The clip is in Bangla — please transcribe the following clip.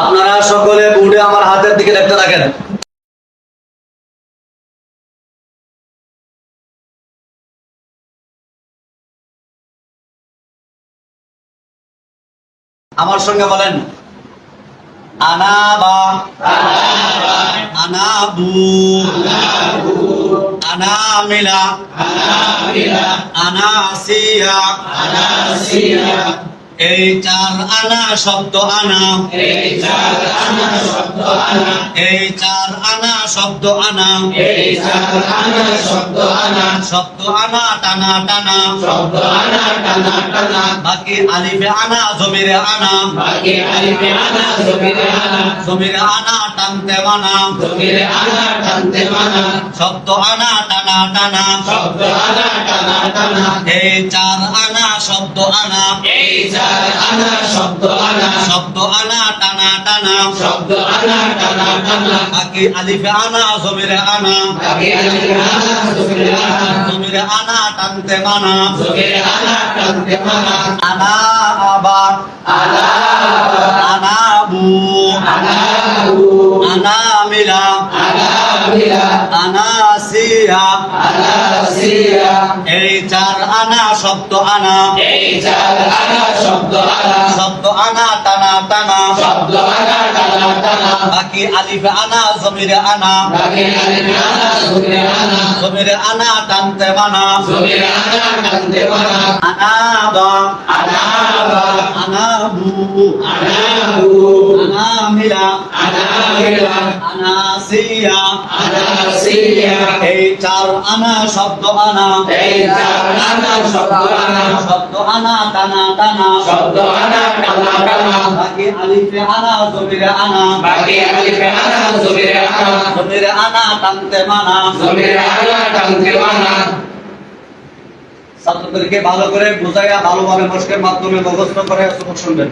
আপনারা সকলে বুড়ে আমার হাতের দিকে দেখতে থাকেন। আমার সঙ্গে বলেন আনাবা আনাবু আনামিলা এই চার আনা শব্দ আনা। এই চার আনা শব্দ আনা। শব্দ আনা। টানা টানা। শব্দ আনা টানা টানা। বাকি আলিফে আনা জমিরে আনা। জমিরে আনা টানতে মানা শব্দ আনা টানা টানা। শব্দ আনা টানা টানা। এই চার আনা শব্দ আনা। এই চার আনা শব্দ আনা। শব্দ আনা টানা টানা। শব্দ আনা টানা টানা। বাকি আলিফে আনা জমিরে আনা। আগে আগে আনা জোরে আনা। জমিরে আনা টানতে মানা জোরে আনা টানতে মানা আনা আবার। আলা আনা বু আনা আনা শব্দ আনা এই চার আনা শব্দ আনা। শব্দ আনা টানা টানা শব্দ আনা টানা টানা। বাকি আলিফে আনা জমিরে আনা আগে আনা জোরে আনা। জমিরে আনা টানতে মানা জোরে আনা টানতে মানা। আনা বা আনা বা আনা আনা হু আনা মিলা আনা বিলা আনা সিয়া আনা সিয়া এই চার আনা শব্দ আনা। এই চার আনা শব্দ আনা শব্দ আনা টানা টানা। শব্দ আনা টানা টানা বাকি আলিফে আনা, জমিরে আনা। বাকি আলিফে আনা জমিরে আনা জমিরে আনা টানতে মানা। জমিরে আনা টানতে মানা ছাত্রদেরকে ভালো করে বুঝাইয়া, ভালোভাবে মস্কের মাধ্যমে মুখস্থ করে শুনবেন।